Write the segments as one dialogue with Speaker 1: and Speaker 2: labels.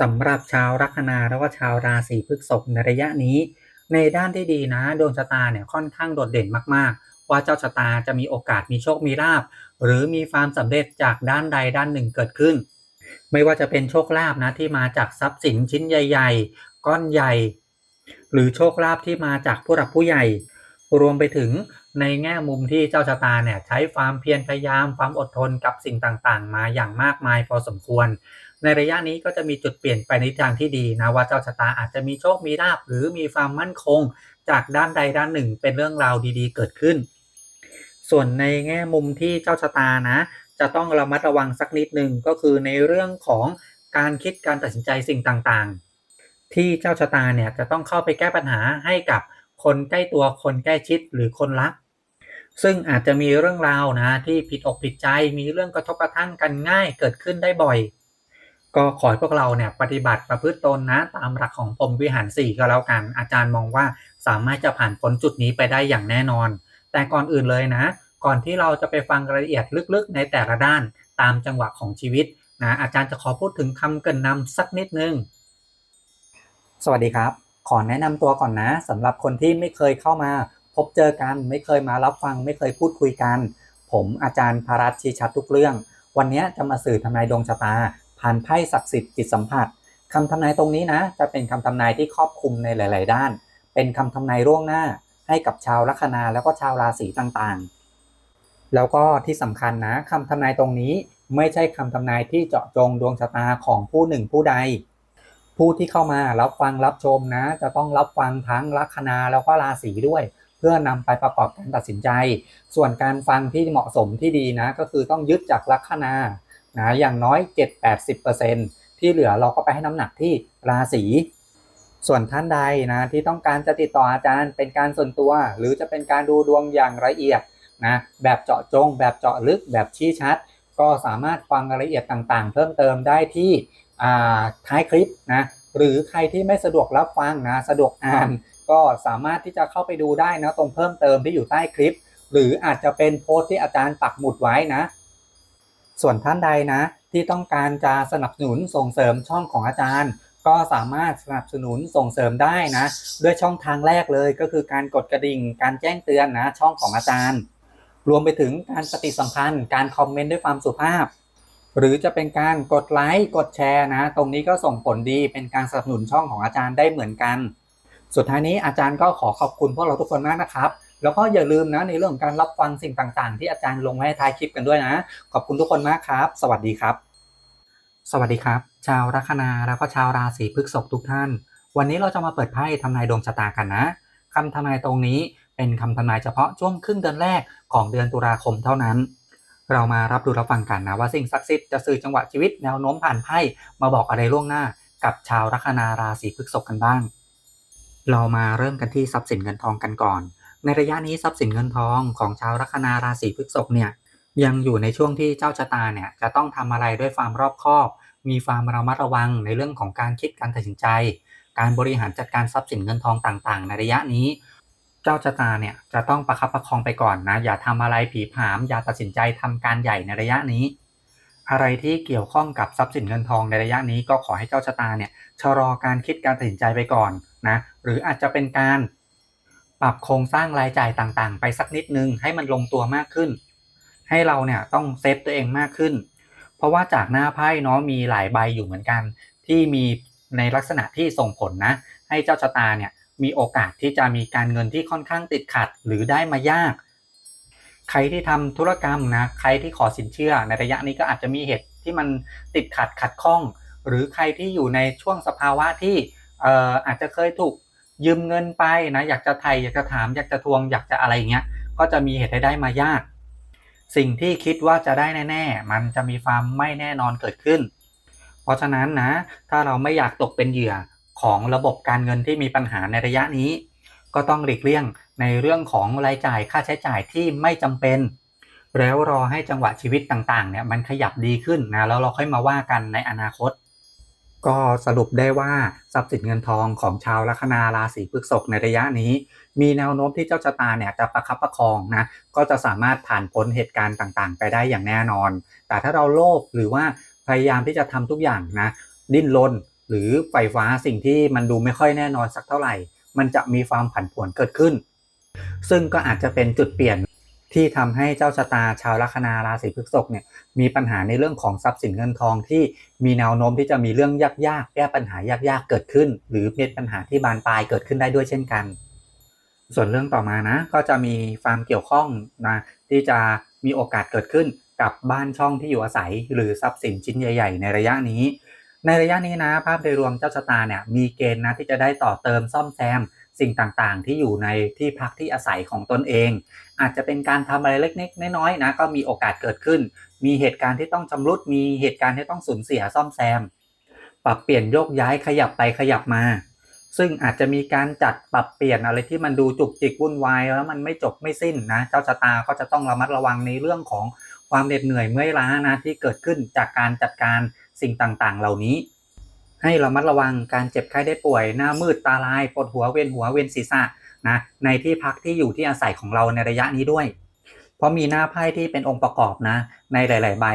Speaker 1: สำหรับชาวลัคนาแล้วก็ชาวราศีพฤษภในระยะนี้ ในด้านที่ดีนะดวงชะตาเนี่ยค่อนข้างโดดเด่นมากๆ ว่าเจ้าชะตาจะมีโอกาสมีโชคมีลาภหรือมีความสำเร็จจากด้านใดด้านหนึ่งเกิดขึ้น ไม่ว่าจะเป็นโชคลาภนะที่มาจากทรัพย์สินชิ้นใหญ่ ๆ ก้อนใหญ่ หรือโชคลาภที่มาจากผู้หลักผู้ใหญ่ รวมไปถึงในแง่มุมที่เจ้าชะตาเนี่ยใช้ความเพียรพยายามความอดทนกับสิ่งต่างๆ มาอย่างมากมายพอสมควร ในระยะนี้ก็จะมีจุดเปลี่ยนไปในทางที่ดีนะว่าเจ้าชะตาอาจจะมีโชคมีลาภหรือมีความมั่นคง จากด้านใดด้านหนึ่งเป็นเรื่องราวดีๆ เกิดขึ้น ส่วนในแง่มุมที่เจ้าชะตานะ จะต้องระมัดระวังสักนิดหนึ่งก็คือในเรื่องของการคิดการตัดสินใจสิ่งต่างๆ ที่เจ้าชะตาเนี่ยจะต้องเข้าไปแก้ปัญหาให้กับคนใกล้ตัวคนใกล้ชิดหรือคนรัก ซึ่งอาจจะมีเรื่องราวนะที่ผิดอกผิดใจมีเรื่องกระทบกระทั่งกันง่ายเกิดขึ้นได้บ่อย ก็ขอให้พวกเราเนี่ยปฏิบัติประพฤติตนนะ ตามหลักของพรมวิหารสี่ก็แล้วกัน อาจารย์มองว่าสามารถจะผ่านพ้นจุดนี้ไปได้อย่างแน่นอน แต่ก่อนอื่นเลยนะ ก่อนที่เราจะไปฟังรายละเอียดลึกๆ ในแต่ละด้านตามจังหวะของชีวิตนะอาจารย์จะขอพูดถึงคำเกินนำสักนิดนึง สวัสดีครับ ขอแนะนำตัวก่อนนะสำหรับคนที่ไม่เคยเข้ามา พบเจอกันไม่เคยมารับฟัง ไม่เคยพูดคุยกัน ผมอาจารย์พารัตชีชัดทุกเรื่อง วันนี้จะมาสื่อทำนายดวงชะตา ผ่านไพ่ศักดิ์สิทธิ์จิตสัมผัสคำทำนายตรงนี้นะ จะเป็นคำทำนายที่ครอบคลุมในหลาย ๆ ด้าน เป็นคำทำนายล่วงหน้า ให้กับชาวลัคนาแล้วก็ชาวราศีต่างๆ แล้วก็ที่สำคัญนะคำทำนายตรงนี้ไม่ใช่คำทำนายที่เจาะจงดวงชะตาของผู้หนึ่งผู้ใด ผู้ที่เข้ามารับฟังรับชมนะ จะต้องรับฟังทั้งลัคนาแล้วก็ราศีด้วย เพื่อนำไปประกอบการตัดสินใจ ส่วนการฟังที่เหมาะสมที่ดีนะ ก็คือต้องยึดจากลัคนา นะอย่างน้อย 7-80%ที่เหลือเราก็ไปให้น้ำหนักที่ราศีส่วนท่านใดนะที่ต้องการจะติดต่ออาจารย์เป็นการส่วนตัว หรือจะเป็นการดูดวงอย่างละเอียดนะแบบเจาะจง แบบเจาะลึกแบบชี้ชัด ก็สามารถฟังรายละเอียดต่างๆ เพิ่มเติมได้ที่ท้ายคลิปนะหรือใครที่ไม่สะดวกรับฟังนะสะดวกอ่าน ก็สามารถที่จะเข้าไปดูได้นะตรงเพิ่มเติมที่อยู่ใต้คลิป หรืออาจจะเป็นโพสต์ที่อาจารย์ปักหมุดไว้นะ ส่วนท่านใดนะ ที่ต้องการจะสนับสนุนส่งเสริมช่องของอาจารย์ ก็สามารถสนับสนุนส่งเสริมได้นะ ด้วยช่องทางแรกเลยก็คือการกดกระดิ่ง การแจ้งเตือนนะช่องของอาจารย์ รวมไปถึงการปฏิสัมพันธ์ การคอมเมนต์ด้วยความสุภาพ หรือจะเป็นการกดไลค์กดแชร์นะ ตรงนี้ก็ส่งผลดีเป็นการสนับสนุนช่องของอาจารย์ได้เหมือนกัน สุดท้ายนี้อาจารย์ก็ขอขอบคุณพวกเราทุกคนมากนะครับ แล้วก็อย่าลืมนะในเรื่องของการรับฟังสิ่งต่างๆ ที่อาจารย์ลงไว้ให้ท้ายคลิปกันด้วยนะ ขอบคุณทุกคนมากครับ สวัสดีครับ สวัสดีครับ ชาวลัคนาแล้วก็ชาวราศีพฤษภทุกท่าน วันนี้เราจะมาเปิดไพ่ทำนายดวงชะตากันนะคำทำนายตรงนี้เป็นคำทำนายเฉพาะช่วงครึ่งเดือนแรกของเดือนตุลาคมเท่านั้น เรามารับดูรับฟังกันนะว่าสิ่งศักดิ์สิทธิ์จะสื่อจังหวะชีวิตแนวโน้มผ่านไพ่มาบอกอะไรล่วงหน้า กับชาวลัคนาราศีพฤษภกันบ้าง เรามาเริ่มกันที่ทรัพย์สินเงินทองกันก่อน ในระยะนี้ทรัพย์สินเงินทองของชาวลัคนาราศีพฤษภเนี่ยยังอยู่ในช่วงที่เจ้าชะตาเนี่ยจะต้องทำอะไรด้วยความรอบคอบ มีความระมัดระวังในเรื่องของการคิดการตัดสินใจ การบริหารจัดการทรัพย์สินเงินทองต่างๆ ในระยะนี้ เจ้าชะตาเนี่ยจะต้องประคับประคองไปก่อนนะอย่าทำอะไรผีผาม อย่าตัดสินใจทำการใหญ่ในระยะนี้ อะไรที่เกี่ยวข้องกับทรัพย์สินเงินทองในระยะนี้ก็ขอให้เจ้าชะตาเนี่ยชะลอการคิดการตัดสินใจไปก่อนนะหรืออาจจะเป็นการ ปรับโครงสร้างรายจ่ายต่างๆ ไปสักนิดนึงให้มันลงตัวมากขึ้น ให้เราเนี่ยต้องเซฟตัวเองมากขึ้น เพราะว่าจากหน้าไพ่เนาะมีหลายใบอยู่เหมือนกัน ที่มีในลักษณะที่ส่งผลนะ ให้เจ้าชะตาเนี่ยมีโอกาสที่จะมีการเงินที่ค่อนข้างติดขัดหรือได้มายาก ใครที่ทำธุรกรรมนะใครที่ขอสินเชื่อในระยะนี้ก็อาจจะมีเหตุที่มันติดขัดขัดข้อง หรือใครที่อยู่ในช่วงสภาวะที่เอ่ออาจจะเคยถูก ยืมเงินไปนะอยากจะไถ่อยากจะถามอยากจะทวงอยากจะอะไรเงี้ยก็จะมีเหตุให้ได้มายาก สิ่งที่คิดว่าจะได้แน่ ๆ มันจะมีความไม่แน่นอนเกิดขึ้น เพราะฉะนั้นนะ ถ้าเราไม่อยากตกเป็นเหยื่อของระบบการเงินที่มีปัญหาในระยะนี้ ก็ต้องหลีกเลี่ยงในเรื่องของรายจ่ายค่าใช้จ่ายที่ไม่จำเป็น แล้วรอให้จังหวะชีวิตต่างๆเนี่ยมันขยับดีขึ้นนะแล้วเราค่อยมาว่ากันในอนาคต ก็สรุปได้ว่าทรัพย์สินเงินทองของชาวลัคนาราศีพฤษภในระยะนี้ มีแนวโน้มที่เจ้าชะตาเนี่ยจะประคับประคองนะก็จะสามารถผ่านพ้นเหตุการณ์ต่างๆ ไปได้อย่างแน่นอน แต่ถ้าเราโลภหรือว่าพยายามที่จะทำทุกอย่างนะดิ้นรนหรือไฟฟ้าสิ่งที่มันดูไม่ค่อยแน่นอนสักเท่าไหร่ มันจะมีความผันผวนเกิดขึ้น ซึ่งก็อาจจะเป็นจุดเปลี่ยน ที่ทำให้เจ้าชะตาชาวลัคนาราศีพฤษภเนี่ยมีปัญหาในเรื่องของทรัพย์สินเงินทองที่มีแนวโน้มที่จะมีเรื่องยากๆ แก้ปัญหายากๆเกิดขึ้น หรือเป็นปัญหาที่บานปลายเกิดขึ้นได้ด้วยเช่นกัน ส่วนเรื่องต่อมานะก็จะมีความเกี่ยวข้องนะที่จะมีโอกาสเกิดขึ้นกับบ้านช่องที่อยู่อาศัย หรือทรัพย์สินชิ้นใหญ่ ๆ ในระยะนี้ ในระยะนี้นะ ภาพโดยรวมเจ้าชะตาเนี่ยมีเกณฑ์นะที่จะได้ต่อเติมซ่อมแซม สิ่งต่างๆ ที่อยู่ในที่พักที่อาศัยของตนเอง อาจจะเป็นการทำอะไรเล็กๆน้อยๆนะก็มีโอกาสเกิดขึ้น มีเหตุการณ์ที่ต้องชำรุดมีเหตุการณ์ที่ต้องสูญเสียซ่อมแซม ปรับเปลี่ยนโยกย้ายขยับไปขยับมา ซึ่งอาจจะมีการจัดปรับเปลี่ยนอะไรที่มันดูจุกจิกวุ่นวายแล้วมันไม่จบไม่สิ้นนะเจ้าชะตาก็จะต้องระมัดระวังในเรื่องของความเหน็ดเหนื่อยเมื่อยล้านะที่เกิดขึ้นจากการจัดการสิ่งต่างๆ เหล่านี้ ให้เระมัดระวังการเจ็บไข้ได้ป่วย หน้ามืดตาลายปวดหัวเวียนหัวเวียนศีรษะนะในที่พักที่อยู่ที่อาศัยของเราในระยะนี้ด้วย เพราะมีหน้าไพ่ที่เป็นองค์ประกอบนะ ในหลาย ๆ ใบ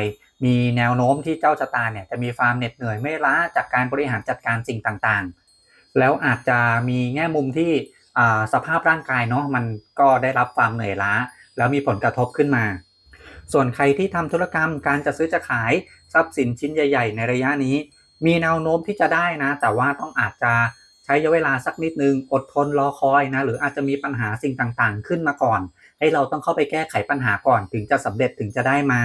Speaker 1: มีแนวโน้มที่เจ้าชะตาเนี่ยจะมีความเหน็ดเหนื่อยไม่ล้าจากการบริหารจัดการสิ่งต่างๆ แล้วอาจจะมีแง่มุมที่สภาพร่างกายเนาะมันก็ได้รับความเหนื่อยล้า แล้วมีผลกระทบขึ้นมา ส่วนใครที่ทำธุรกรรมการจะซื้อจะขายทรัพย์สินชิ้นใหญ่ ๆ ในระยะนี้ มีแนวโน้มที่จะได้นะ แต่ว่าต้องอาจจะใช้เวลาสักนิดนึง อดทนรอคอยนะ หรืออาจจะมีปัญหาสิ่งต่างๆ ขึ้นมาก่อน ให้เราต้องเข้าไปแก้ไขปัญหาก่อนถึงจะสำเร็จถึงจะได้มา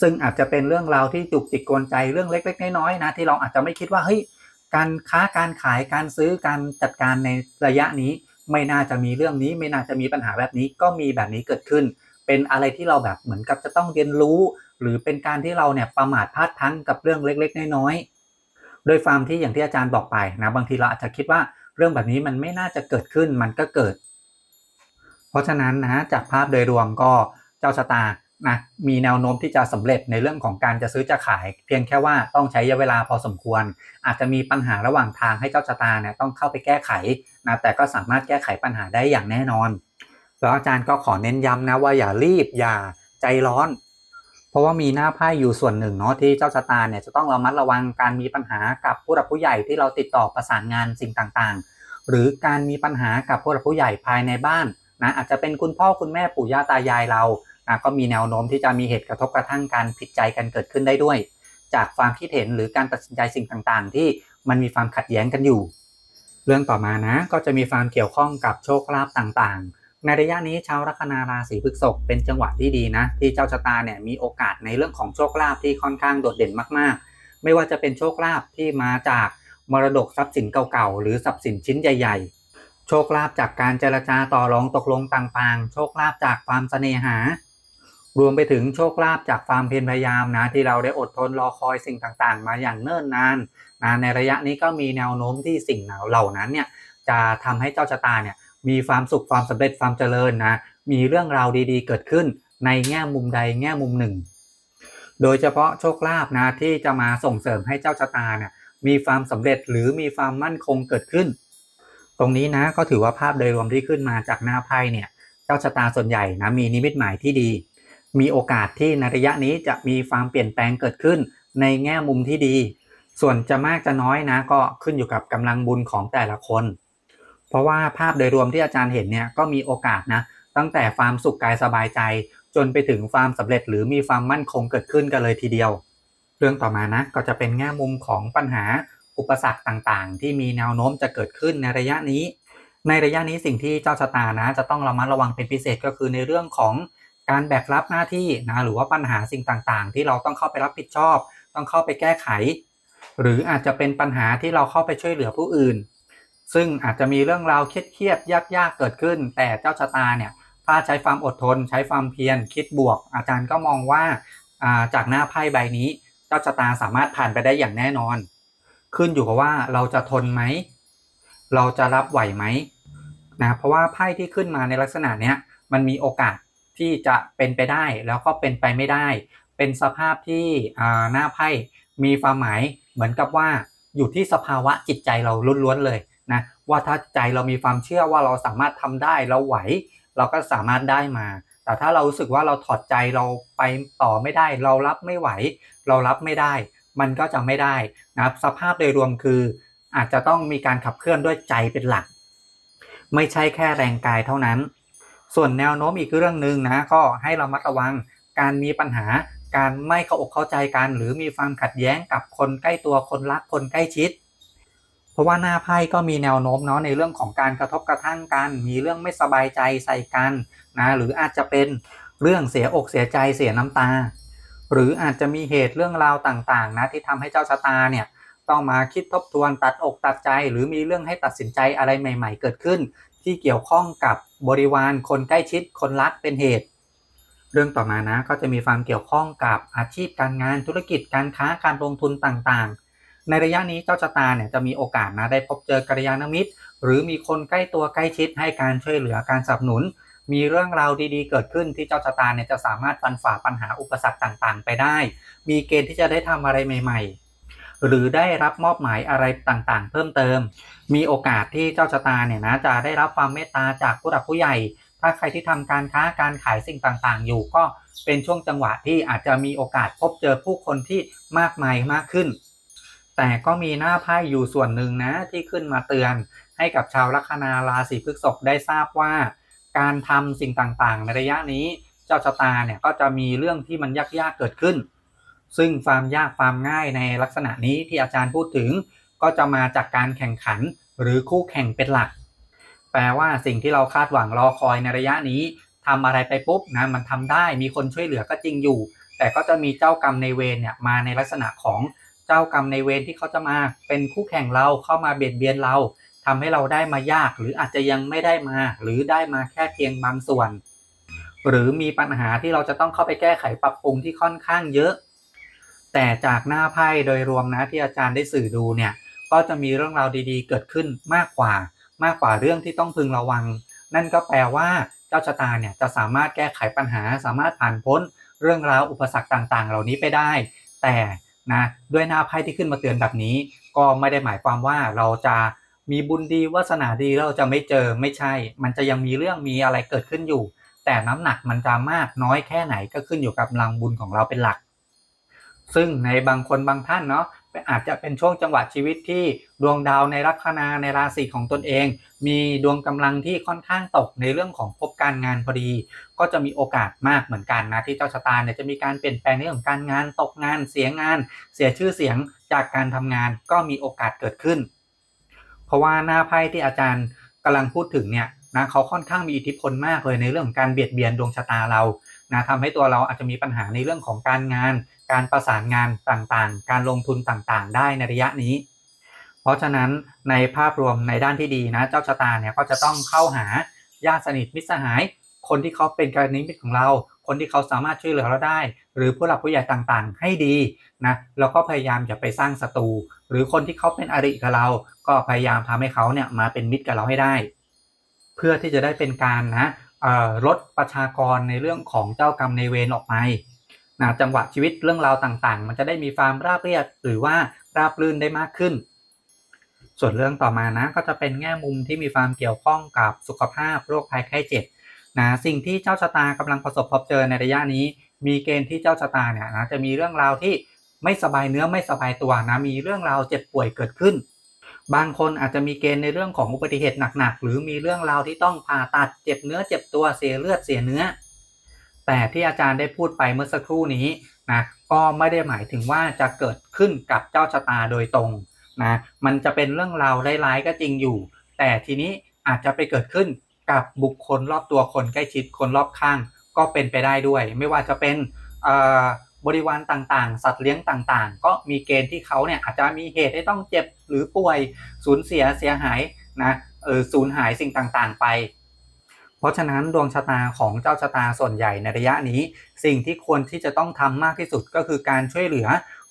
Speaker 1: ซึ่งอาจจะเป็นเรื่องราวที่จุกจิกกวนใจเรื่องเล็ก ๆ น้อยๆนะ ที่เราอาจจะไม่คิดว่าเฮ้ยการค้าการขายการซื้อการจัดการในระยะนี้ ไม่น่าจะมีเรื่องนี้ ไม่น่าจะมีปัญหาแบบนี้ก็มีแบบนี้เกิดขึ้น เป็นอะไรที่เราแบบเหมือนกับจะต้องเรียนรู้ หรือเป็นการที่เราเนี่ยประมาทพลาดพลั้งกับเรื่องเล็ก ๆ น้อยๆ โดยความที่อย่างที่อาจารย์บอกไปนะบางทีเราอาจจะคิดว่าเรื่องแบบนี้มันไม่น่าจะเกิดขึ้นมันก็เกิด เพราะฉะนั้นนะจากภาพโดยรวมก็เจ้าชะตานะมีแนวโน้มที่จะสำเร็จในเรื่องของการจะซื้อจะขาย เพียงแค่ว่าต้องใช้เวลาพอสมควร อาจจะมีปัญหาระหว่างทางให้เจ้าชะตาเนี่ยต้องเข้าไปแก้ไขนะแต่ก็สามารถแก้ไขปัญหาได้อย่างแน่นอน แล้วอาจารย์ก็ขอเน้นย้ำนะว่าอย่ารีบอย่าใจร้อน เพราะว่ามีหน้าไพ่อยู่ส่วนหนึ่งเนาะที่เจ้าชะตาเนี่ยจะต้องระมัดระวังการมีปัญหากับผู้หลักผู้ใหญ่ที่เราติดต่อประสานงานสิ่งต่างๆ หรือการมีปัญหากับผู้หลักผู้ใหญ่ภายในบ้านนะอาจจะเป็นคุณพ่อคุณแม่ปู่ย่าตายายเรานะก็มีแนวโน้มที่จะมีเหตุกระทบกระทั่งการผิดใจกันเกิดขึ้นได้ด้วย จากความคิดเห็นหรือการตัดสินใจสิ่งต่างๆ ที่มันมีความขัดแย้งกันอยู่ เรื่องต่อมานะก็จะมีความเกี่ยวข้องกับโชคลาภต่างๆ ในระยะนี้ชาวลัคนาราศีพฤษภเป็นจังหวะที่ดีนะ ที่เจ้าชะตาเนี่ยมีโอกาสในเรื่องของโชคลาภที่ค่อนข้างโดดเด่นมากๆ ไม่ว่าจะเป็นโชคลาภที่มาจากมรดกทรัพย์สินเก่าๆหรือทรัพย์สินชิ้นใหญ่ ๆ โชคลาภจากการเจรจาต่อรองตกลงต่างๆ โชคลาภจากความเสน่หา รวมไปถึงโชคลาภจากความเพียรพยายามนะที่เราได้อดทนรอคอยสิ่งต่างๆ มาอย่างเนิ่นนานนะในระยะนี้ก็มีแนวโน้มที่สิ่งเหล่านั้นเนี่ยจะทำให้เจ้าชะตาเนี่ย มีความสุขความสำเร็จความเจริญนะมีเรื่องราวดีๆ เกิดขึ้นในแง่มุมใดแง่มุมหนึ่ง โดยเฉพาะโชคลาภนะที่จะมาส่งเสริมให้เจ้าชะตาเนี่ยมีความสำเร็จหรือมีความมั่นคงเกิดขึ้น ตรงนี้นะก็ถือว่าภาพโดยรวมที่ขึ้นมาจากหน้าไพ่เนี่ยเจ้าชะตาส่วนใหญ่นะมีนิมิตหมายที่ดี มีโอกาสที่ในระยะนี้จะมีความเปลี่ยนแปลงเกิดขึ้นในแง่มุมที่ดี ส่วนจะมากจะน้อยนะก็ขึ้นอยู่กับกำลังบุญของแต่ละคน ราะว่าภาพโดยรวมที่อาจารย์เห็นเนี่ยก็มีโอกาสนะตั้งแต่ความสุขกายสบายใจ จนไปถึงความสำเร็จหรือมีความมั่นคงเกิดขึ้นกันเลยทีเดียว เรื่องต่อมานะก็จะเป็นแง่มุมของปัญหาอุปสรรคต่างๆ ที่มีแนวโน้มจะเกิดขึ้นในระยะนี้ ในระยะนี้สิ่งที่เจ้าชะตานะ จะต้องระมัดระวังเป็นพิเศษก็คือในเรื่องของการแบกรับหน้าที่นะหรือว่าปัญหาสิ่งต่างๆ ที่เราต้องเข้าไปรับผิดชอบ ต้องเข้าไปแก้ไข หรืออาจจะเป็นปัญหาที่เราเข้าไปช่วยเหลือผู้อื่น ซึ่งอาจจะมีเรื่องราวเครียดๆยากๆเกิดขึ้น แต่เจ้าชะตาเนี่ยถ้าใช้ความอดทน ใช้ความเพียรคิดบวก อาจารย์ก็มองว่าจากหน้าไพ่ใบนี้ เจ้าชะตาสามารถผ่านไปได้อย่างแน่นอน ขึ้นอยู่กับว่าเราจะทนไหม เราจะรับไหวไหมนะเพราะว่าไพ่ที่ขึ้นมาในลักษณะเนี้ยมันมีโอกาสที่จะเป็นไปได้แล้วก็เป็นไปไม่ได้ เป็นสภาพที่หน้าไพ่มีความหมายเหมือนกับว่าอยู่ที่สภาวะจิตใจเราล้วนๆเลย นะว่าถ้าใจเรามีความเชื่อว่าเราสามารถทำได้เราไหว เราก็สามารถได้มา แต่ถ้าเรารู้สึกว่าเราถอดใจเราไปต่อไม่ได้ เรารับไม่ไหว เรารับไม่ได้ มันก็จะไม่ได้นะครับสภาพโดยรวมคือ อาจจะต้องมีการขับเคลื่อนด้วยใจเป็นหลัก ไม่ใช่แค่แรงกายเท่านั้น ส่วนแนวโน้มอีกเรื่องหนึ่งนะก็ให้เรามัดระวังการมีปัญหาการไม่เข้าอกเข้าใจกัน หรือมีความขัดแย้งกับคนใกล้ตัวคนรักคนใกล้ชิด เพราะว่าหน้าไพ่ก็มีแนวโน้มเนาะในเรื่องของการกระทบกระทั่งกัน มีเรื่องไม่สบายใจใส่กันนะหรืออาจจะเป็นเรื่องเสียอกเสียใจเสียน้ำตา หรืออาจจะมีเหตุเรื่องราวต่างๆนะที่ทำให้เจ้าชะตาเนี่ยต้องมาคิดทบทวนตัดอกตัดใจ หรือมีเรื่องให้ตัดสินใจอะไรใหม่ ๆ เกิดขึ้น ที่เกี่ยวข้องกับบริวารคนใกล้ชิดคนรักเป็นเหตุ เรื่องต่อมานะก็จะมีความเกี่ยวข้องกับอาชีพการงานธุรกิจการค้าการลงทุนต่างๆ ในระยะนี้เจ้าชะตาเนี่ยจะมีโอกาสนะได้พบเจอกัลยาณมิตร หรือมีคนใกล้ตัวใกล้ชิดให้การช่วยเหลือการสนับสนุน มีเรื่องราวดีๆ เกิดขึ้นที่เจ้าชะตาเนี่ยจะสามารถฟันฝ่าปัญหาอุปสรรคต่างๆ ไปได้ มีเกณฑ์ที่จะได้ทำอะไรใหม่ ๆหรือได้รับมอบหมายอะไรต่างๆ เพิ่มเติม มีโอกาสที่เจ้าชะตาเนี่ยนะจะได้รับความเมตตาจากผู้หลักผู้ใหญ่ ถ้าใครที่ทำการค้าการขายสิ่งต่างๆ อยู่ก็เป็นช่วงจังหวะที่อาจจะมีโอกาสพบเจอผู้คนที่มากมายมากขึ้น แต่ก็มีหน้าไพ่อยู่ส่วนหนึ่งนะที่ขึ้นมาเตือน ให้กับชาวลัคนาราศีพฤษภได้ทราบว่า การทำสิ่งต่างๆ ในระยะนี้เจ้าชะตาเนี่ยก็จะมีเรื่องที่มันยากๆเกิดขึ้น ซึ่งความยากความง่ายในลักษณะนี้ที่อาจารย์พูดถึง ก็จะมาจากการแข่งขันหรือคู่แข่งเป็นหลัก แปลว่าสิ่งที่เราคาดหวังรอคอยในระยะนี้ทำอะไรไปปุ๊บนะมันทำได้มีคนช่วยเหลือก็จริงอยู่ แต่ก็จะมีเจ้ากรรมในเวรเนี่ยมาในลักษณะของ เจ้ากรรมในเวรที่เขาจะมาเป็นคู่แข่งเราเข้ามาเบียดเบียนเราทำให้เราได้มายาก หรืออาจจะยังไม่ได้มา หรือได้มาแค่เพียงบางส่วน หรือมีปัญหาที่เราจะต้องเข้าไปแก้ไขปรับปรุงที่ค่อนข้างเยอะ แต่จากหน้าไพ่โดยรวมนะที่อาจารย์ได้สื่อดูเนี่ยก็จะมีเรื่องราวดีๆ เกิดขึ้นมากกว่า มากกว่าเรื่องที่ต้องพึงระวัง นั่นก็แปลว่าเจ้าชะตาเนี่ยจะสามารถแก้ไขปัญหา สามารถผ่านพ้นเรื่องราวอุปสรรคต่างๆ เหล่านี้ไปได้ แต่ นะด้วยหน้าไพ่ที่ขึ้นมาเตือนแบบนี้ ก็ไม่ได้หมายความว่าเราจะมีบุญดีวาสนาดีเราจะไม่เจอไม่ใช่ มันจะยังมีเรื่องมีอะไรเกิดขึ้นอยู่ แต่น้ำหนักมันจะมากน้อยแค่ไหนก็ขึ้นอยู่กับพลังบุญของเราเป็นหลัก ซึ่งในบางคนบางท่านเนาะ อาจจะเป็นช่วงจังหวะชีวิตที่ดวงดาวในลัคนาในราศีของตนเอง มีดวงกำลังที่ค่อนข้างตกในเรื่องของพบการงานพอดี ก็จะมีโอกาสมากเหมือนกันนะที่เจ้าชะตาเนี่ยจะมีการเปลี่ยนแปลงในเรื่องของการงานตกงานเสียงาน เสียชื่อเสียงจากการทำงานก็มีโอกาสเกิดขึ้น เพราะว่าหน้าไพ่ที่อาจารย์กำลังพูดถึงเนี่ยนะเขาค่อนข้างมีอิทธิพลมากเลยในเรื่องของการเบียดเบียนดวงชะตาเรานะทำให้ตัวเราอาจจะมีปัญหาในเรื่องของการงาน การประสานงานต่างๆ การลงทุนต่างๆ ได้ในระยะนี้ เพราะฉะนั้นในภาพรวมในด้านที่ดีนะ เจ้าชะตาเนี่ยก็จะต้องเข้าหาญาติสนิทมิตรสหาย คนที่เขาเป็นการนิมิตของเรา คนที่เขาสามารถช่วยเหลือเราได้ หรือผู้หลักผู้ใหญ่ต่างๆ ให้ดีนะแล้วก็พยายามอย่าไปสร้างศัตรูหรือคนที่เขาเป็นอริกับเรา ก็พยายามทำให้เขาเนี่ยมาเป็นมิตรกับเราให้ได้ เพื่อที่จะได้เป็นการนะลดประชากรในเรื่องของเจ้ากรรมในเวรออกไป นะจังหวะชีวิตเรื่องราวต่างๆ มันจะได้มีความราบเรียบหรือว่าราบรื่นได้มากขึ้น ส่วนเรื่องต่อมานะก็จะเป็นแง่มุมที่มีความเกี่ยวข้องกับสุขภาพโรคภัยไข้เจ็บนะสิ่งที่เจ้าชะตากำลังประสบพบเจอในระยะนี้ มีเกณฑ์ที่เจ้าชะตาเนี่ยนะจะมีเรื่องราวที่ไม่สบายเนื้อไม่สบายตัวนะมีเรื่องราวเจ็บป่วยเกิดขึ้น บางคนอาจจะมีเกณฑ์ในเรื่องของอุบัติเหตุหนักๆหรือมีเรื่องราวที่ต้องผ่าตัดเจ็บเนื้อเจ็บตัวเสียเลือดเสียเนื้อ แต่ที่อาจารย์ได้พูดไปเมื่อสักครู่นี้นะก็ไม่ได้หมายถึงว่าจะเกิดขึ้นกับเจ้าชะตาโดยตรงนะมันจะเป็นเรื่องราวร้ายๆก็จริงอยู่ แต่ทีนี้อาจจะไปเกิดขึ้นกับบุคคลรอบตัวคนใกล้ชิดคนรอบข้างก็เป็นไปได้ด้วย ไม่ว่าจะเป็นบริวารต่างๆ สัตว์เลี้ยงต่างๆ ก็มีเกณฑ์ที่เขาเนี่ยอาจจะมีเหตุให้ต้องเจ็บหรือป่วยสูญเสียเสียหายนะเออสูญหายสิ่งต่างๆไป ราะฉะนั้นดวงชะตาของเจ้าชะตาส่วนใหญ่ในระยะนี้ สิ่งที่ควรที่จะต้องทำมากที่สุดก็คือการช่วยเหลือ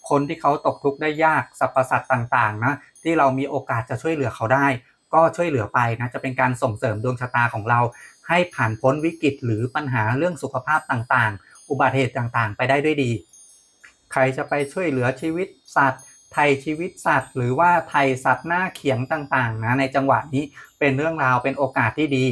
Speaker 1: คนที่เขาตกทุกข์ได้ยากสรรพสัตว์ต่างๆนะที่เรามีโอกาสจะช่วยเหลือเขาได้ ก็ช่วยเหลือไปนะจะเป็นการส่งเสริมดวงชะตาของเรา ให้ผ่านพ้นวิกฤตหรือปัญหาเรื่องสุขภาพต่างๆ อุบัติเหตุต่างๆ ไปได้ด้วยดี ใครจะไปช่วยเหลือชีวิตสัตว์ไทยชีวิตสัตว์ หรือว่าไทยสัตว์หน้าเขียงต่างๆนะในจังหวะนี้เป็นเรื่องราวเป็นโอกาสที่ดี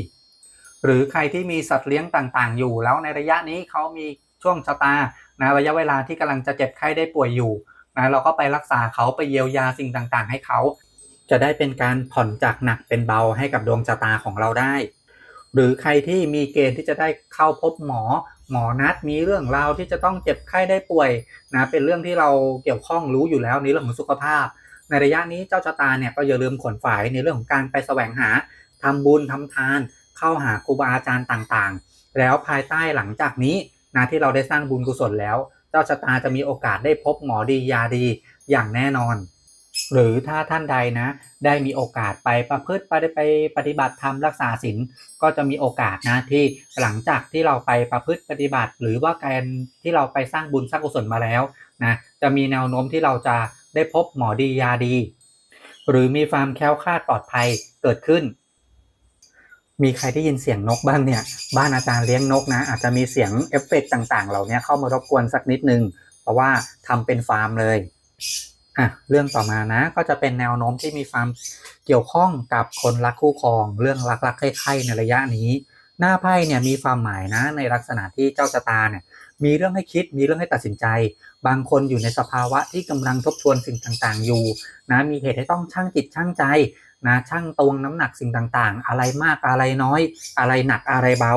Speaker 1: หรือใครที่มีสัตว์เลี้ยงต่างๆ อยู่แล้วในระยะนี้เขามีช่วงชะตานะระยะเวลาที่กำลังจะเจ็บไข้ได้ป่วยอยู่นะเราก็ไปรักษาเขาไปเยียวยาสิ่งต่างๆ ให้เขา จะได้เป็นการผ่อนจากหนักเป็นเบาให้กับดวงชะตาของเราได้ หรือใครที่มีเกณฑ์ที่จะได้เข้าพบหมอ หมอนัดมีเรื่องราวที่จะต้องเจ็บไข้ได้ป่วยนะเป็นเรื่องที่เราเกี่ยวข้องรู้อยู่แล้วในเรื่องของสุขภาพ ในระยะนี้เจ้าชะตาเนี่ยก็อย่าลืมขนฝ่ายในเรื่องของการไปแสวงหาทำบุญทำทาน เข้าหาครูบาอาจารย์ต่างๆ แล้วภายใต้หลังจากนี้นะที่เราได้สร้างบุญกุศลแล้ว เจ้าชะตาจะมีโอกาสได้พบหมอดียาดีอย่างแน่นอน หรือถ้าท่านใดนะ ได้มีโอกาสไปประพฤติไปไปปฏิบัติธรรมรักษาศีลก็จะมีโอกาสนะที่หลังจากที่เราไปประพฤติปฏิบัติ หรือว่าการที่เราไปสร้างบุญสร้างกุศลมาแล้วนะจะมีแนวโน้มที่เราจะได้พบหมอดียาดี หรือมีความแคล้วคลาดปลอดภัยเกิดขึ้น มีใครได้ยินเสียงนกบ้างเนี่ย บ้านอาจารย์เลี้ยงนกนะ อาจจะมีเสียงเอฟเฟกต์ต่างๆ เหล่านี้เข้ามารบกวนสักนิดนึง เพราะว่าทำเป็นฟาร์มเลยอะเรื่องต่อมานะก็จะเป็นแนวโน้มที่มีความเกี่ยวข้องกับคนรักคู่ครอง เรื่องรักๆใคร่ๆในระยะนี้ หน้าไพ่เนี่ยมีความหมายนะในลักษณะที่เจ้าชะตาเนี่ยมีเรื่องให้คิดมีเรื่องให้ตัดสินใจ บางคนอยู่ในสภาวะที่กำลังทบทวนสิ่งต่างๆอยู่นะมีเหตุให้ต้องชั่งจิตชั่งใจ นะชั่งตวงน้ำหนักสิ่งต่างๆ อะไรมากอะไรน้อย อะไรหนักอะไรเบา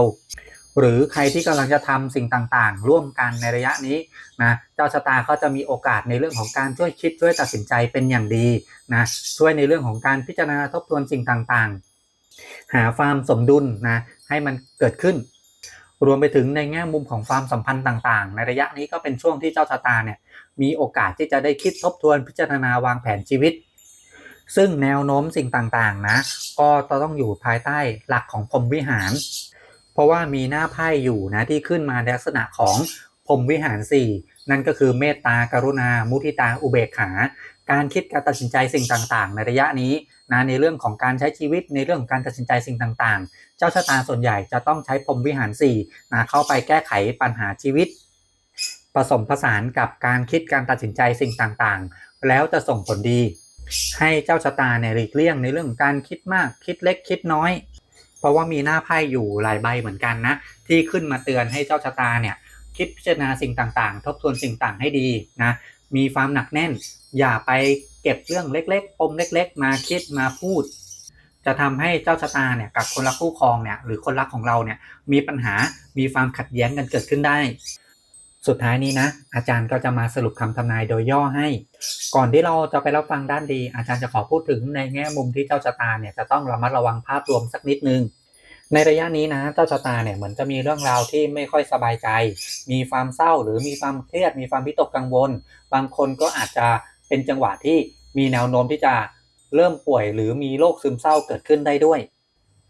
Speaker 1: หรือใครที่กำลังจะทำสิ่งต่างๆ ร่วมกันในระยะนี้นะเจ้าชะตาก็จะมีโอกาสในเรื่องของการช่วยคิดช่วยตัดสินใจเป็นอย่างดีนะช่วยในเรื่องของการพิจารณาทบทวนสิ่งต่างๆ หาความสมดุลนะให้มันเกิดขึ้น รวมไปถึงในแง่มุมของความสัมพันธ์ต่างๆ ในระยะนี้ก็เป็นช่วงที่เจ้าชะตาเนี่ยมีโอกาสที่จะได้คิดทบทวนพิจารณาวางแผนชีวิต ซึ่งแนวโน้มสิ่งต่างๆ นะ ก็ต้องอยู่ภายใต้หลักของพรมวิหาร เพราะว่ามีหน้าไพ่อยู่นะที่ขึ้นมาในลักษณะของพรมวิหาร 4 นั่นก็คือเมตตากรุณา มุทิตาอุเบกขา การคิดการตัดสินใจสิ่งต่างๆ ในระยะนี้นะในเรื่องของการใช้ชีวิตในเรื่องของการตัดสินใจสิ่งต่างๆ เจ้าชะตาส่วนใหญ่จะต้องใช้พรมวิหาร4นะเข้าไปแก้ไขปัญหาชีวิต ผสมผสานกับการคิดการตัดสินใจสิ่งต่างๆ แล้วจะส่งผลดี ให้เจ้าชะตาเนี่ยหลีกเลี่ยงในเรื่องการคิดมากคิดเล็กคิดน้อย เพราะว่ามีหน้าไพ่อยู่หลายใบเหมือนกันนะ ที่ขึ้นมาเตือนให้เจ้าชะตาเนี่ยคิดพิจารณาสิ่งต่างๆ ทบทวนสิ่งต่างให้ดีนะ มีความหนักแน่น อย่าไปเก็บเรื่องเล็กๆปมเล็ก ๆ มาคิดมาพูด จะทำให้เจ้าชะตาเนี่ยกับคนรักคู่ครองเนี่ยหรือคนรักของเราเนี่ยมีปัญหา มีความขัดแย้งกันเกิดขึ้นได้ สุดท้ายนี้นะ อาจารย์ก็จะมาสรุปคำทำนายโดยย่อให้ ก่อนที่เราจะไปรับฟังด้านดี อาจารย์จะขอพูดถึงในแง่มุมที่เจ้าชะตาเนี่ยจะต้องระมัดระวังภาพรวมสักนิดนึง ในระยะนี้นะ เจ้าชะตาเนี่ยเหมือนจะมีเรื่องราวที่ไม่ค่อยสบายใจ มีความเศร้าหรือมีความเครียด มีความวิตกกังวล บางคนก็อาจจะเป็นจังหวะที่มีแนวโน้มที่จะเริ่มป่วยหรือมีโรคซึมเศร้าเกิดขึ้นได้ด้วย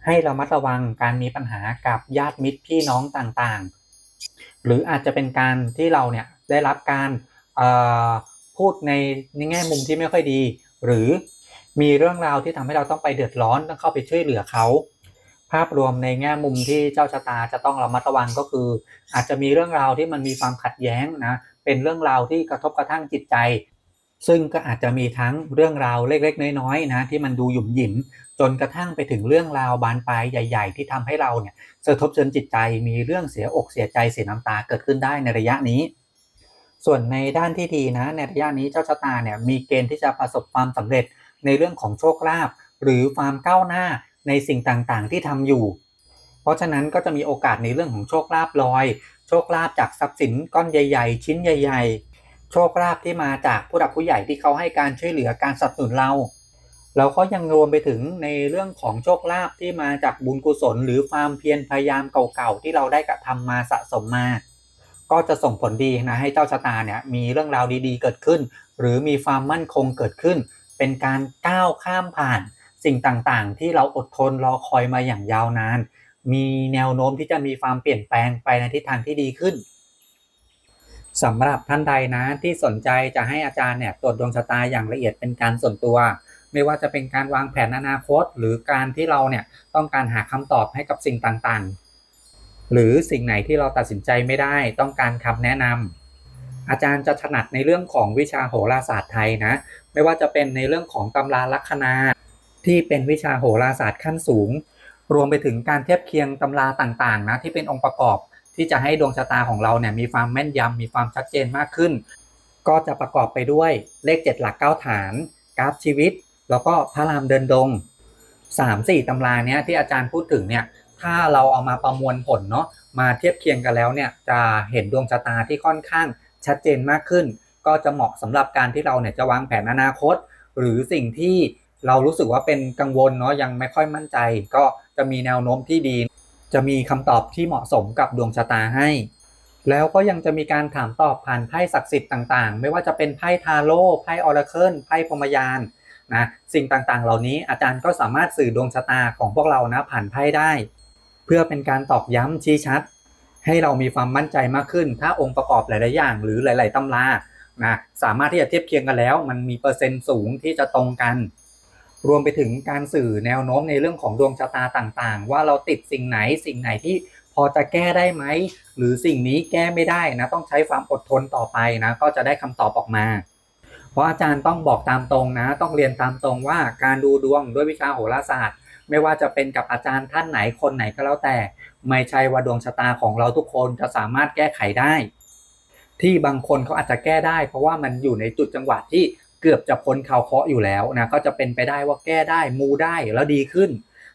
Speaker 1: ให้ระมัดระวังการมีปัญหากับญาติมิตรพี่น้องต่างๆ หรืออาจจะเป็นการที่เราเนี่ยได้รับการพูดในในแง่มุมที่ไม่ค่อยดี หรือมีเรื่องราวที่ทำให้เราต้องไปเดือดร้อนต้องเข้าไปช่วยเหลือเขา ภาพรวมในแง่มุมที่เจ้าชะตาจะต้องระมัดระวังก็คือ อาจจะมีเรื่องราวที่มันมีความขัดแย้งนะเป็นเรื่องราวที่กระทบกระทั่งจิตใจ ซึ่งก็อาจจะมีทั้งเรื่องราวเล็กๆ น้อยๆนะที่มันดูหยุ่มหยิม จนกระทั่งไปถึงเรื่องราวบานปลายใหญ่ ๆ ที่ทำให้เราเนี่ยสะทบเชิญจิตใจมีเรื่องเสียอกเสียใจเสียน้ำตาเกิดขึ้นได้ในระยะนี้ ส่วนในด้านที่ดีนะในระยะนี้เจ้าชะตาเนี่ยมีเกณฑ์ที่จะประสบความสำเร็จในเรื่องของโชคลาภหรือความก้าวหน้าในสิ่งต่างๆ ที่ทำอยู่ เพราะฉะนั้นก็จะมีโอกาสในเรื่องของโชคลาภลอย โชคลาภจากทรัพย์สินก้อนใหญ่ ๆ ชิ้นใหญ่ ๆ โชคลาภที่มาจากผู้หลักผู้ใหญ่ที่เขาให้การช่วยเหลือการสนับสนุนเราแล้วก็ยังรวมไปถึงในเรื่องของโชคลาภที่มาจากบุญกุศล หรือความเพียรพยายามเก่าๆที่เราได้กระทำมาสะสมมา ก็จะส่งผลดีนะให้เจ้าชะตาเนี่ยมีเรื่องราวดีๆเกิดขึ้น หรือมีความมั่นคงเกิดขึ้น เป็นการก้าวข้ามผ่านสิ่งต่างๆ ที่เราอดทนรอคอยมาอย่างยาวนาน มีแนวโน้มที่จะมีความเปลี่ยนแปลงไปในทิศทางที่ดีขึ้น สำหรับท่านใดนะที่สนใจจะให้อาจารย์เนี่ยตรวจดวงชะตาอย่างละเอียดเป็นการส่วนตัว ไม่ว่าจะเป็นการวางแผนอนาคต หรือการที่เราเนี่ยต้องการหาคำตอบให้กับสิ่งต่างๆ หรือสิ่งไหนที่เราตัดสินใจไม่ได้ต้องการคำแนะนำอาจารย์จะถนัดในเรื่องของวิชาโหราศาสตร์ไทยนะ ไม่ว่าจะเป็นในเรื่องของตำราลัคนา ที่เป็นวิชาโหราศาสตร์ขั้นสูง รวมไปถึงการเทียบเคียงตำราต่างๆนะที่เป็นองค์ประกอบ ที่จะให้ดวงชะตาของเราเนี่ยมีความแม่นยำมีความชัดเจนมากขึ้น ก็จะประกอบไปด้วยเลข 7 หลัก 9 ฐาน กราฟชีวิต แล้วก็พระรามเดินดง 3 4ตำราเนี้ยที่อาจารย์พูดถึงเนี่ยถ้าเราเอามาประมวลผลเนาะมาเทียบเคียงกันแล้วเนี่ยจะเห็นดวงชะตาที่ค่อนข้างชัดเจนมากขึ้น ก็จะเหมาะสำหรับการที่เราเนี่ยจะวางแผนอนาคต หรือสิ่งที่เรารู้สึกว่าเป็นกังวลเนาะยังไม่ค่อยมั่นใจ ก็จะมีแนวโน้มที่ดี จะมีคำตอบที่เหมาะสมกับดวงชะตาให้ แล้วก็ยังจะมีการถามตอบผ่านไพ่ศักดิ์สิทธิ์ต่างๆ ไม่ว่าจะเป็นไพ่ทาโร่ไพ่ออราเคิลไพ่พรมยานนะสิ่งต่างๆ เหล่านี้อาจารย์ก็สามารถสื่อดวงชะตาของพวกเรานะผ่านไพ่ได้ เพื่อเป็นการตอกย้ำชี้ชัด ให้เรามีความมั่นใจมากขึ้น ถ้าองค์ประกอบหลายๆอย่าง หรือหลาย ๆตำรานะสามารถที่จะเทียบเคียงกันแล้ว มันมีเปอร์เซ็นต์สูงที่จะตรงกัน รวมไปถึงการสื่อแนวโน้มในเรื่องของดวงชะตาต่างๆ ว่าเราติดสิ่งไหนสิ่งไหนที่พอจะแก้ได้ไหม หรือสิ่งนี้แก้ไม่ได้นะต้องใช้ความอดทนต่อไปนะก็จะได้คำตอบออกมา เพราะอาจารย์ต้องบอกตามตรงนะ ต้องเรียนตามตรงว่าการดูดวงด้วยวิชาโหราศาสตร์ ไม่ว่าจะเป็นกับอาจารย์ท่านไหนคนไหนก็แล้วแต่ ไม่ใช่ว่าดวงชะตาของเราทุกคนจะสามารถแก้ไขได้ ที่บางคนเขาอาจจะแก้ได้ เพราะว่ามันอยู่ในจุดจังหวะที่ เกือบจะพ้นข่าวเคาะอยู่แล้วนะก็จะเป็นไปได้ว่าแก้ได้มูได้แล้วดีขึ้น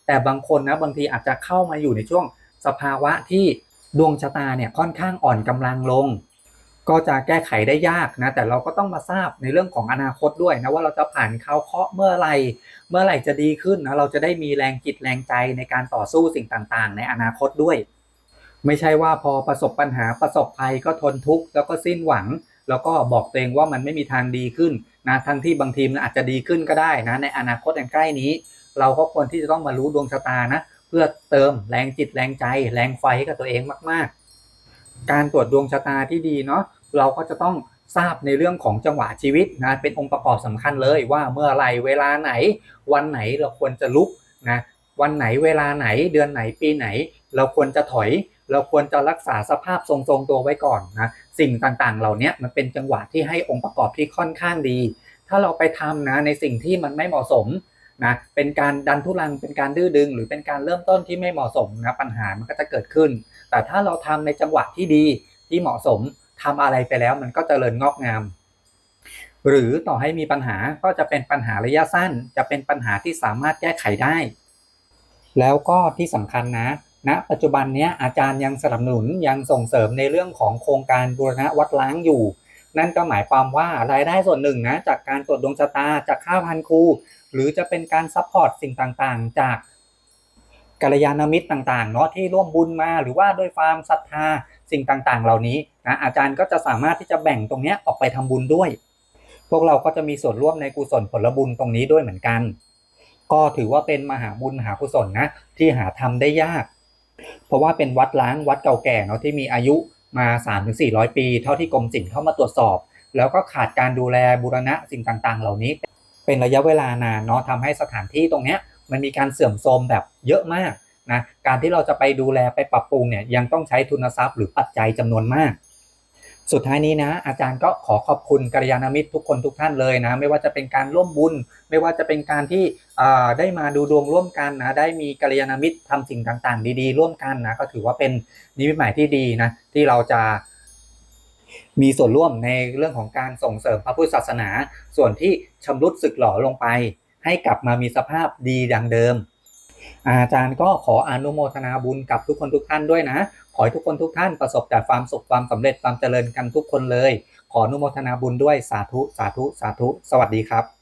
Speaker 1: แต่บางคนนะบางทีอาจจะเข้ามาอยู่ในช่วงสภาวะที่ดวงชะตาเนี่ยค่อนข้างอ่อนกำลังลง ก็จะแก้ไขได้ยากนะแต่เราก็ต้องมาทราบในเรื่องของอนาคตด้วยนะว่าเราจะผ่านข่าวเคาะเมื่อไหร่เมื่อไหร่จะดีขึ้นนะเราจะได้มีแรงจิตแรงใจในการต่อสู้สิ่งต่างๆ ในอนาคตด้วย ไม่ใช่ว่าพอประสบปัญหาประสบภัยก็ทนทุกข์แล้วก็สิ้นหวัง แล้วก็บอกตัวเองว่ามันไม่มีทางดีขึ้นนะทั้งที่บางทีมันอาจจะดีขึ้นก็ได้นะในอนาคตอันใกล้นี้ เราก็ควรที่จะต้องมารู้ดวงชะตานะเพื่อเติมแรงจิตแรงใจ แรงไฟให้กับตัวเองมาก ๆ การตรวจดวงชะตาที่ดีเนาะเราก็จะต้องทราบในเรื่องของจังหวะชีวิตนะเป็นองค์ประกอบสำคัญเลยว่าเมื่อไรเวลาไหน วันไหนเราควรจะลุกนะวันไหนเวลาไหนเดือนไหนปีไหน เราควรจะถอย เราควรจะรักษาสภาพทรงๆตัวไว้ก่อนนะสิ่งต่างๆ เหล่านี้มันเป็นจังหวะที่ให้องค์ประกอบที่ค่อนข้างดี ถ้าเราไปทำนะในสิ่งที่มันไม่เหมาะสมนะเป็นการดันทุลังเป็นการดื้อดึง หรือเป็นการเริ่มต้นที่ไม่เหมาะสมนะปัญหามันก็จะเกิดขึ้น แต่ถ้าเราทำในจังหวะที่ดีที่เหมาะสมทำอะไรไปแล้วมันก็จเจริญงอกงาม หรือต่อให้มีปัญหาก็จะเป็นปัญหาระยะสั้น จะเป็นปัญหาที่สามารถแก้ไขได้ แล้วก็ที่สำคัญนะ ณนะปัจจุบันนี้อาจารย์ยังสนับสนุนยังส่งเสริมในเรื่องของโครงการบูรณะวัดล้างอยู่ นั่นก็หมายความว่ารายได้ส่วนหนึ่งนะจากการตรวจดวงชะตาจากค่าพันครู หรือจะเป็นการซัพพอร์ตสิ่งต่างๆ จากกัลยาณมิตรต่างๆเนาะที่ร่วมบุญมาหรือว่าด้วยความศรัทธาสิ่งต่างๆ เหล่านี้นะอาจารย์ก็จะสามารถที่จะแบ่งตรงนี้ออกไปทำบุญด้วย พวกเราก็จะมีส่วนร่วมในกุศลผลบุญตรงนี้ด้วยเหมือนกัน ก็ถือว่าเป็นมหาบุญมหากุศลนะที่หาทำได้ยาก เพราะว่าเป็นวัดล้างวัดเก่าแก่เนาะที่มีอายุมา 3-400 ปี เท่าที่กรมศิลป์เข้ามาตรวจสอบ แล้วก็ขาดการดูแลบูรณะสิ่งต่างๆ เหล่านี้ เป็นระยะเวลานานเนาะทำให้สถานที่ตรงเนี้ยมันมีการเสื่อมโทรมแบบเยอะมากนะการที่เราจะไปดูแลไปปรับปรุงเนี่ยยังต้องใช้ทุนทรัพย์หรือปัจจัยจำนวนมาก สุดท้ายนี้นะ อาจารย์ก็ขอขอบคุณกัลยาณมิตรทุกคนทุกท่านเลยนะ ไม่ว่าจะเป็นการร่วมบุญ ไม่ว่าจะเป็นการที่ได้มาดูดวงร่วมกันนะ ได้มีกัลยาณมิตรทำสิ่งต่าง ๆ ดี ๆ ร่วมกันนะ ก็ถือว่าเป็นนิมิตหมายที่ดีนะ ที่เราจะมีส่วนร่วมในเรื่องของการส่งเสริมพระพุทธศาสนา ส่วนที่ชำรุดสึกหล่อลงไป ให้กลับมามีสภาพดีดังเดิมอาจารย์ก็ขออนุโมทนาบุญกับทุกคนทุกท่านด้วยนะ ขอให้ทุกคนทุกท่านประสบแต่ความสุขความสำเร็จความเจริญกันทุกคนเลย ขออนุโมทนาบุญด้วยสาธุสาธุสาธุ สวัสดีครับ